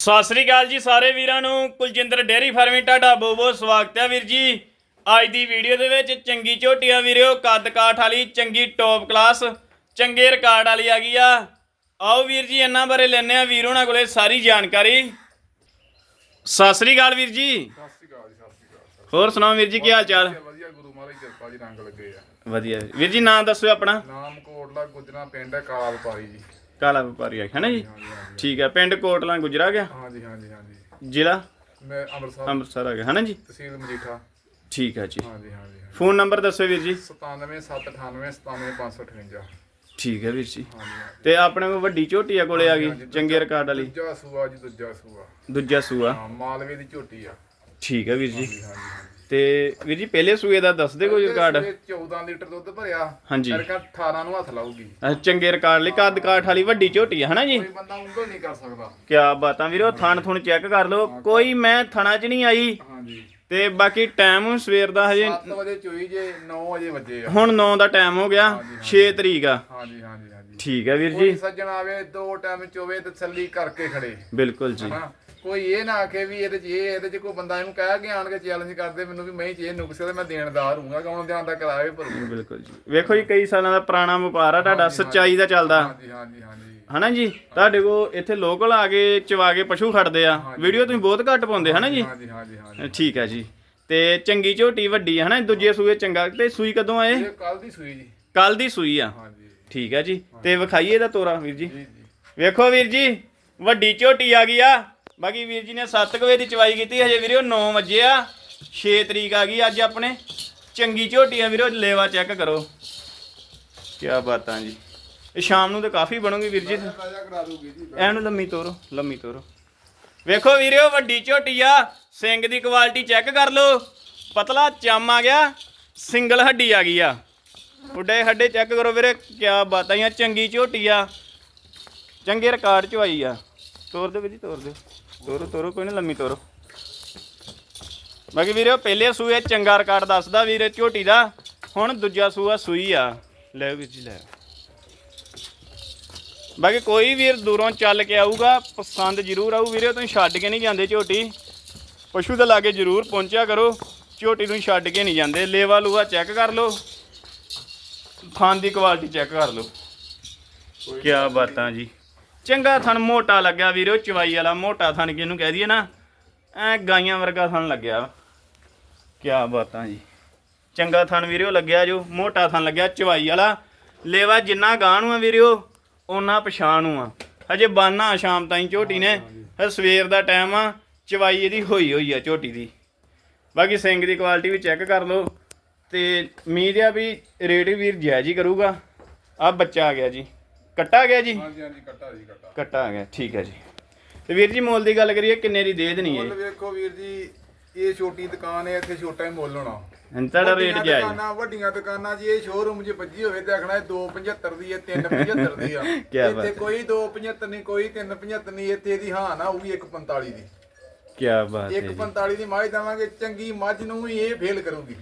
ਸਤਿ ਸ੍ਰੀ ਅਕਾਲ ਜੀ ਸਾਰੇ ਵੀਰਾਂ ਨੂੰ। ਕੁਲਜਿੰਦਰ ਡੇਅਰੀ ਫਾਰਮਿੰਗ ਤੁਹਾਡਾ ਬਹੁਤ ਬਹੁਤ ਸਵਾਗਤ ਹੈ ਵੀਰ ਜੀ। ਅੱਜ ਦੀ ਵੀਡੀਓ ਦੇ ਵਿੱਚ ਚੰਗੀ ਝੋਟੀਆਂ ਵੀਰਿਓ ਕੱਦ ਕਾਠ ਵਾਲੀ ਚੰਗੀ ਟੌਪ ਕਲਾਸ ਚੰਗੇ ਰਿਕਾਰਡ ਵਾਲੀ ਆ ਗਈ ਆ। ਆਓ ਵੀਰ ਜੀ ਇਹਨਾਂ ਬਾਰੇ ਲੈਣੇ ਆ ਵੀਰ ਉਹਨਾਂ ਕੋਲੇ ਸਾਰੀ ਜਾਣਕਾਰੀ। ਸਤਿ ਸ੍ਰੀ ਅਕਾਲ ਵੀਰ ਜੀ। ਸਤਿ ਸ਼੍ਰੀ ਅਕਾਲ ਜੀ ਸਤਿ ਸ਼੍ਰੀ ਅਕਾਲ ਹੋਰ ਸੁਣਾਓ ਵੀਰ ਜੀ ਕੀ ਹਾਲ ਚਾਲ? ਵਧੀਆ ਵਧੀਆ ਗੁਰੂ ਮਹਾਰਾਜ ਦੀ ਕਿਰਪਾ ਜੀ ਰੰਗ ਲੱਗੇ ਆ। ਵਧੀਆ। ਵੀਰ ਜੀ ਨਾਮ ਦੱਸੋ ਆਪਣਾ। ਨਾਮ ਕੋਟਲਾ ਗੁਜਰਾ ਪਿੰਡ ਹੈ ਕਾਲਾ ਵਪਾਰੀ ਜੀ। ਕਾਲਾ ਵਪਾਰੀ ਆ ਹੈ ਨਾ ਜੀ ਠੀਕ ਹੈ ਪਿੰਡ ਕੋਟਲਾ ਗੁਜਰਾ ਗਿਆ? ਹਾਂਜੀ ਹਾਂਜੀ ਹਾਂਜੀ। ਜ਼ਿਲ੍ਹਾ? ਮੈਂ ਅੰਮ੍ਰਿਤਸਰ। ਅੰਮ੍ਰਿਤਸਰ ਆ ਗਿਆ ਹੈ ਨਾ ਜੀ? ਤਹਿਸੀਲ ਮਜੀਠਾ। ਠੀਕ ਹੈ ਜੀ। ਹਾਂਜੀ ਹਾਂਜੀ ਫੋਨ ਨੰਬਰ ਦੱਸੋ ਵੀਰ ਜੀ। 97798 97558 ਠੀਕ ਹੈ ਵੀਰ ਜੀ। ਤੇ ਆਪਣੇ ਕੋਲ ਵੱਡੀ ਝੋਟੀ ਆ ਕੋਲੇ ਆ ਗਈ ਚੰਗੇ ਰਿਕਾਰਡ ਵਾਲੀ? ਦੂਜਾ ਸੂਆ ਜੀ ਦੂਜਾ ਸੂਆ। ਦੂਜਾ ਸੂਆ। ਹਾਂ ਮਾਲਵੇ ਦੀ ਝੋਟੀ ਆ। ਠੀਕ ਹੈ ਵੀਰ ਜੀ। ਹਾਂਜੀ ਹਾਂਜੀ। ਤੇ ਵੀਰ ਜੀ ਪਹਿਲੇ ਸੂਏ ਦਾ ਦੱਸ ਦੇ ਕੋਈ ਰਿਕਾਰਡ। ਇਹ 14 ਲੀਟਰ ਦੁੱਧ ਭਰਿਆ। ਹਾਂਜੀ। ਕਰਕੇ 18 ਨੂੰ ਹੱਥ ਲਾਊਗੀ। ਚੰਗੇ ਰਿਕਾਰਡ ਲਈ ਕੱਦ ਕਾਠ ਵਾਲੀ ਵੱਡੀ ਝੋਟੀ ਹੈ ਹਨਾ ਜੀ? ਕੋਈ ਬੰਦਾ ਉਂਗਲ ਨਹੀਂ ਕਰ ਸਕਦਾ। ਕਿਆ ਬਾਤਾਂ ਵੀਰੋ ਥਣ ਥੁਣ ਚੈੱਕ ਕਰ ਲਓ। ਕੋਈ ਮੈਂ ਥਣਾ 'ਚ ਨਹੀਂ ਆਈ। ਹਾਂਜੀ। ਤੇ ਬਾਕੀ ਟਾਈਮ ਸਵੇਰ ਦਾ ਹਜੇ 7 ਵਜੇ ਚੋਈ ਜੇ 9 ਵਜੇ ਵੱਜੇ ਆ। ਹੁਣ 9 ਦਾ ਟਾਈਮ ਹੋ ਗਿਆ 6 ਤਰੀਕ ਆ। ਹਾਂਜੀ ਹਾਂਜੀ ਹਾਂਜੀ। ਠੀਕ ਹੈ ਵੀਰ ਜੀ। ਸੱਜਣ ਆਵੇ ਦੋ ਟਾਈਮ ਚੋਵੇ ਤਸੱਲੀ ਕਰਕੇ ਖੜੇ। ਬਿਲਕੁਲ ਜੀ। ਕੋਈ ਇਹ ਨਾ ਆਖੇ ਵੀ ਇਹਦੇ ਚ ਇਹ ਇਹਦੇ ਚ ਕੋਈ ਬੰਦਾ ਇਹਨੂੰ ਕਹਿ ਕੇ ਆਣ ਕੇ ਚੈਲੰਜ ਕਰਦੇ ਮੈਨੂੰ ਵੀ ਮੈਂ ਚ ਇਹ ਨੁਕਸੇ ਤੇ ਮੈਂ ਦੇਣਦਾਰ ਹੂੰਗਾ ਕੌਣ ਧਿਆਨ ਦਾ ਕਰਾਵੇ ਭਰੂ ਬਿਲਕੁਲ ਜੀ। ਵੇਖੋ ਜੀ ਕਈ ਸਾਲਾਂ ਦਾ ਪੁਰਾਣਾ ਵਪਾਰ ਆ ਤੁਹਾਡਾ ਸੱਚਾਈ ਦਾ ਚੱਲਦਾ। ਹਾਂਜੀ ਹਾਂਜੀ ਹਾਂਜੀ। ਹਨਾ ਜੀ? ਤੁਹਾਡੇ ਕੋ ਇੱਥੇ ਲੋਕਲ ਆ ਕੇ ਚਵਾ ਕੇ ਪਸ਼ੂ ਖੜਦੇ ਆ। ਵੀਡੀਓ ਤੁਸੀਂ ਬਹੁਤ ਘੱਟ ਪਾਉਂਦੇ ਹਨਾ ਜੀ? ਹਾਂਜੀ ਹਾਂਜੀ ਹਾਂਜੀ ਠੀਕ ਹੈ ਜੀ। ਤੇ ਚੰਗੀ ਝੋਟੀ ਵੱਡੀ ਹੈ ਦੂਜੇ ਸੂਏ ਚੰਗਾ। ਤੇ ਸੂਈ ਕਦੋਂ ਆਏ ਕੱਲ ਦੀ ਸੂਈ ਜੀ। ਕੱਲ ਦੀ ਸੂਈ ਆ। ਹਾਂਜੀ। ਠੀਕ ਹੈ ਜੀ। ਤੇ ਵਿਖਾਈਏ ਇਹਦਾ ਤੋਰਾ ਵੀਰ ਜੀ। ਵੇਖੋ ਵੀਰ ਜੀ ਵੱਡੀ ਝੋਟੀ ਆ ਗਈ ਆ। ਬਾਕੀ ਵੀਰ ਜੀ ਨੇ 7 ਵਜੇ ਦੀ ਚਵਾਈ ਕੀਤੀ ਹਜੇ ਵੀਰੋ 9 ਵਜੇ ਆ 6 ਤਰੀਕ ਆ ਗਈ ਅੱਜ ਆਪਣੇ। ਚੰਗੀ ਝੋਟੀ ਆ ਵੀਰੋ ਲੇਵਾ ਚੈੱਕ ਕਰੋ। ਕੀ ਬਾਤਾਂ ਜੀ। ਇਹ ਸ਼ਾਮ ਨੂੰ ਤੇ ਕਾਫੀ ਬਣੂਗੀ ਵੀਰ ਜੀ। ਐਨੂੰ ਲੰਮੀ ਤੋਰੋ ਲੰਮੀ ਤੋਰੋ। ਵੇਖੋ ਵੀਰਿਓ ਵੱਡੀ ਝੋਟੀ ਆ। ਸਿੰਘ ਦੀ ਕੁਆਲਿਟੀ ਚੈੱਕ ਕਰ ਲਓ। ਪਤਲਾ ਚਮ ਆ ਗਿਆ ਸਿੰਗਲ ਹੱਡੀ ਆ ਗਈ ਆ। ਉੱਡੇ ਹੱਡੇ ਚੈੱਕ ਕਰੋ ਵੀਰੇ ਕੀ ਬਾਤਾਂ ਆ ਚੰਗੀ ਝੋਟੀ ਆ। ਚੰਗੇ ਰਿਕਾਰਡ ਚ ਆਈ ਆ। ਤੋਰ ਦਿਓ ਵੀਰ ਜੀ ਤੋਰ ਦਿਓ। ਤੋਰੋ ਤੋਰੋ ਕੋਈ ਨਾ ਲੰਮੀ ਤੋਰੋ। ਬਾਕੀ ਵੀਰੇ ਪਹਿਲੇ ਸੂਏ ਚੰਗਾ ਰਿਕਾਰਡ ਦੱਸਦਾ ਵੀਰੇ ਝੋਟੀ ਦਾ। ਹੁਣ ਦੂਜਾ ਸੂਆ ਸੂਈ ਆ। ਲੈ ਵੀਰ ਜੀ ਲੈ। ਬਾਕੀ ਕੋਈ ਵੀਰ ਦੂਰੋਂ ਚੱਲ ਕੇ ਆਊਗਾ ਪਸੰਦ ਜ਼ਰੂਰ ਆਊ। ਵੀਰੇ ਤੁਸੀਂ ਛੱਡ ਕੇ ਨਹੀਂ ਜਾਂਦੇ ਝੋਟੀ। ਪਸ਼ੂ ਦੇ ਲਾਗੇ ਜ਼ਰੂਰ ਪਹੁੰਚਿਆ ਕਰੋ। ਝੋਟੀ ਨੂੰ ਛੱਡ ਕੇ ਨਹੀਂ ਜਾਂਦੇ। ਲੇਵਾ ਲੂਆ ਚੈੱਕ ਕਰ ਲਓ। ਥਣ ਦੀ ਕੁਆਲਿਟੀ ਚੈੱਕ ਕਰ ਲਓ। ਕੀ ਬਾਤਾਂ ਜੀ। ਚੰਗਾ ਥਣ ਮੋਟਾ ਲੱਗਿਆ ਵੀਰੋ ਚਵਾਈ ਵਾਲਾ ਮੋਟਾ ਥਣ ਕਿਹਨੂੰ ਕਹਿ ਦਈਏ ਨਾ? ਐ ਗਾਈਆਂ ਵਰਗਾ ਥਣ ਲੱਗਿਆ। ਕੀ ਬਾਤਾਂ ਜੀ। ਚੰਗਾ ਥਣ ਵੀਰਿਓ ਲੱਗਿਆ ਜੋ ਮੋਟਾ ਥਣ ਲੱਗਿਆ ਚਵਾਈ ਵਾਲਾ। ਲੇਵਾ ਜਿੰਨਾ ਗਾਂ ਨੂੰ ਆ ਵੀਰਿਓ ਉਹਨਾਂ ਪਛਾਣ ਨੂੰ ਆ। ਹਜੇ ਬਾਨਾ ਸ਼ਾਮ ਤਾਈਂ ਝੋਟੀ ਨੇ। ਹਜੇ ਸਵੇਰ ਦਾ ਟਾਈਮ ਆ ਚਵਾਈ ਇਹਦੀ ਹੋਈ ਹੋਈ ਆ ਝੋਟੀ ਦੀ। ਬਾਕੀ ਸਿੰਘ ਦੀ ਕੁਆਲਿਟੀ ਵੀ ਚੈੱਕ ਕਰ ਲਓ। ਤੇ ਉਮੀਦ ਆ ਵੀ ਰੇਟ ਵੀਰ ਜਾਇਜ਼ ਹੀ ਕਰੂਗਾ। ਆ ਬੱਚਾ ਆ ਗਿਆ ਜੀ। ਕੱਟਾ ਗਿਆ ਜੀ? ਹਾਂਜੀ ਹਾਂਜੀ ਕੱਟਾ ਜੀ ਕੱਟਾ। ਕੱਟਾ ਗਿਆ ਠੀਕ ਹੈ ਜੀ। ਤੇ ਵੀਰ ਜੀ ਮੁੱਲ ਦੀ ਗੱਲ ਕਰੀਏ ਕਿੰਨੇ ਦੀ ਦੇ ਦੇਣੀ ਹੈ? ਮੁੱਲ ਵੇਖੋ ਵੀਰ ਜੀ ਇਹ ਛੋਟੀ ਦੁਕਾਨ ਹੈ ਇੱਥੇ ਛੋਟਾ ਹੀ ਮੁੱਲ ਹੋਣਾ। ਤੁਹਾਡਾ ਰੇਟ ਜਾਇਜ਼ ਦੁਕਾਨਾਂ ਵੱਡੀਆਂ ਦੁਕਾਨਾਂ ਜੀ ਇਹ ਸ਼ੋਰੂਮ 'ਚ ਵੱਜੀ ਹੋਵੇ ਤੇ ਆਖਣਾ ਇਹ 275 ਦੀ ਹੈ 375 ਦੀ ਆ। ਕਿਆ ਇੱਥੇ। ਕੋਈ 275 ਨਹੀਂ ਕੋਈ 375 ਨਹੀਂ ਇੱਥੇ ਇਹਦੀ ਹਾਂ ਨਾ ਹੋਊਗੀ 145 ਦੀ। ਕੀ ਬਾਤ ਹੈ ਜੀ। 145 ਦੀ ਮੱਝ ਦੇਵਾਂਗੇ ਚੰਗੀ ਮੱਝ ਨੂੰ ਵੀ ਇਹ ਫੇਲ ਕਰੂਗੀ।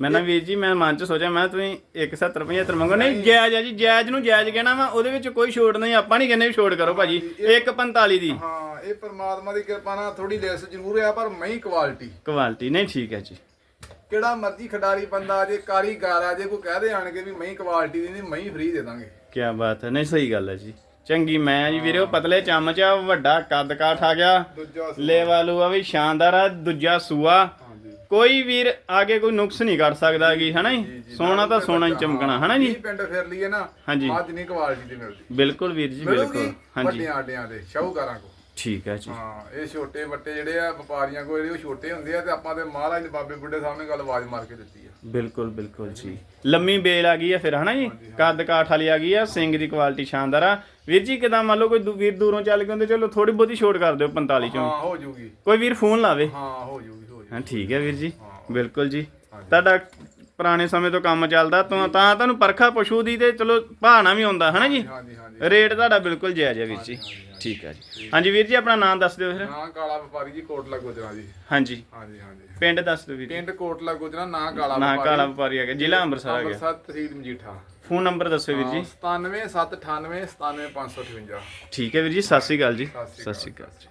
ਮੈਂ ਨਾ ਵੀਰ ਜੀ ਮੈਂ ਮਨ ਚ ਸੋਚਿਆ ਮੈਂ ਤੁਸੀਂ 170 75 ਮੰਗੋ। ਨਹੀਂ ਜਾਇਜ਼ ਆ ਜੀ ਜਾਇਜ਼ ਨੂੰ ਜਾਇਜ਼ ਕਹਿਣਾ ਵਾ ਉਹਦੇ ਵਿੱਚ ਕੋਈ ਛੋਟ ਨਹੀਂ ਆਪਾਂ ਨਹੀਂ ਕਹਿੰਦੇ ਛੋਟ ਕਰੋ ਭਾਜੀ 145 ਦੀ। ਹਾਂ ਇਹ ਪਰਮਾਤਮਾ ਦੀ ਕਿਰਪਾ ਨਾਲ ਥੋੜੀ ਲੈਸ ਜ਼ਰੂਰ ਆ ਪਰ ਮਹੀਂ ਕੁਆਲਿਟੀ ਕੁਆਲਿਟੀ ਨਹੀਂ ਠੀਕ ਹੈ ਜੀ। ਕਿਹੜਾ ਮਰਜ਼ੀ ਖਿਡਾਰੀ ਬੰਦਾ ਜੇ ਕਾਰੀਗਰ ਆ ਜੇ ਕੋਈ ਕਹਦੇ ਆਣਗੇ ਵੀ ਮਹੀਂ ਕੁਆਲਿਟੀ ਦੀ ਨਹੀਂ ਮਹੀਂ ਫ੍ਰੀ ਦੇ ਦਾਂਗੇ। ਕੀ ਬਾਤ ਹੈ ਨਹੀਂ ਸਹੀ ਗੱਲ ਹੈ ਜੀ। ਚੰਗੀ ਮੈਂ ਜੀ ਵੀਰੇ ਉਹ ਪਤਲੇ ਚਮਚ ਆ ਵੱਡਾ ਕੱਦ ਕਾਠ ਆ ਗਿਆ। ਦੂਜਾ ਲੇਵਾ ਲੂਆ ਵੀ ਸ਼ਾਨਦਾਰ ਆ ਦੂਜਾ ਸੂਆ। ਕੋਈ ਵੀਰ ਆਗੇ ਕੋਈ ਨੁਕਸ ਨਹੀਂ ਕਰ ਸਕਦਾ ਜੀ ਹਨਾ ਜੀ? ਸੋਨਾ ਤਾਂ ਸੋਨਾ ਹੀ ਚਮਕਣਾ ਹਨਾ ਜੀ? ਪਿੰਡ ਫਿਰ ਲਈਏ ਨਾ ਹਾਂਜੀ। ਨਹੀਂ ਕੁਆਲਿਟੀ ਦੀ ਮਿਲਦੀ। ਬਿਲਕੁਲ ਵੀਰ ਜੀ ਬਿਲਕੁਲ। ਹਾਂਜੀ। ਵੱਡਿਆਂ ਆਡਿਆਂ ਦੇ ਸ਼ਾਹੂਕਾਰਾਂ ਕੋ ਠੀਕ ਹੈ ਜੀ। ਹਾਂ ਇਹ ਛੋਟੇ ਵੱਟੇ ਜਿਹੜੇ ਆ ਵਪਾਰੀਆਂ ਕੋਲ ਜਿਹੜੇ ਉਹ ਛੋਟੇ ਹੁੰਦੇ ਆ ਤੇ ਆਪਾਂ ਤੇ ਮਹਾਰਾਜ ਨੇ ਬਾਬੇ ਬੁੱਢੇ ਸਾਹਮਣੇ ਗੱਲ ਆਵਾਜ਼ ਮਾਰ ਕੇ ਦਿੱਤੀ ਆ। ਬਿਲਕੁਲ ਬਿਲਕੁਲ ਜੀ। ਲੰਮੀ ਬੇਲ ਆ ਗਈ ਆ ਫਿਰ ਹਨਾ ਜੀ? ਕੱਦ ਕਾਠ ਵਾਲੀ ਆ ਗਈ ਆ ਸਿੰਘ ਦੀ ਕੁਆਲਿਟੀ ਸ਼ਾਨਦਾਰ ਆ। ਵੀਰ ਜੀ ਕਿਦਾਂ ਮੰਨ ਲਓ ਕੋਈ ਵੀਰ ਦੂਰੋਂ ਚੱਲ ਕੇ ਹੁੰਦੇ ਚਲੋ ਥੋੜੀ ਬਹੁਤੀ ਛੋਟ ਕਰ ਦਿਓ 45 ਚੋਂ। ਹਾਂ ਹੋ ਜੂਗੀ। ਕੋਈ ਵੀਰ ਫੋਨ ਲਾਵੇ। ਹਾਂ ਹੋ ਜੂਗੀ। ਹੋ ਠੀਕ ਹੈ ਵੀਰ ਜੀ। ਬਿਲਕੁਲ ਜੀ। ਤੁਹਾਡਾ ਪੁਰਾਣੇ ਸਮੇਂ ਤੋਂ ਕੰਮ ਚੱਲਦਾ ਤਾਂ ਤਾਂ ਤੁਹਾਨੂੰ ਪਰਖਾ ਪਸ਼ੂ ਦੀ ਤੇ ਚਲੋ ਭਾਣਾ ਵੀ ਹੁੰਦਾ ਹਨਾ ਜੀ? ਰੇਟ ਤੁਹਾਡਾ ਬਿਲਕੁਲ ਜਾਇਜ਼ ਹੈ ਵੀਰ ਜੀ। ਠੀਕ ਹੈ ਜੀ। ਹਾਂਜੀ ਵੀਰ ਜੀ ਆਪਣਾ ਨਾਮ ਦੱਸ ਦਿਓ ਫਿਰ। ਨਾਂ ਕਾਲਾ ਵਪਾਰੀ ਜੀ ਕੋਟਲਾ ਗੁਜਰਾ ਜੀ। ਹਾਂਜੀ। ਹਾਂਜੀ ਹਾਂਜੀ। ਪਿੰਡ ਦੱਸ ਦਿਓ ਵੀਰ ਪਿੰਡ ਕੋਟਲਾ ਗੁਜਰਾ ਨਾਂ ਕਾਲਾ ਨਾ ਵਪਾਰੀ ਕਾਲਾ ਵਪਾਰੀ। ਆ ਗਿਆ ਜ਼ਿਲ੍ਹਾ ਅੰਮ੍ਰਿਤਸਰ ਆ ਗਿਆ ਅੰਮ੍ਰਿਤਸਰ ਤਹਿਸੀਲ ਮਜੀਠਾ। ਫੋਨ ਨੰਬਰ ਦੱਸੋ ਵੀਰ ਜੀ। 97 798 97558 ਠੀਕ ਹੈ ਵੀਰ ਜੀ ਸਤਿ ਸ਼੍ਰੀ ਅਕਾਲ ਜੀ। ਸਤਿ ਸ਼੍ਰੀ ਅਕਾਲ ਜੀ।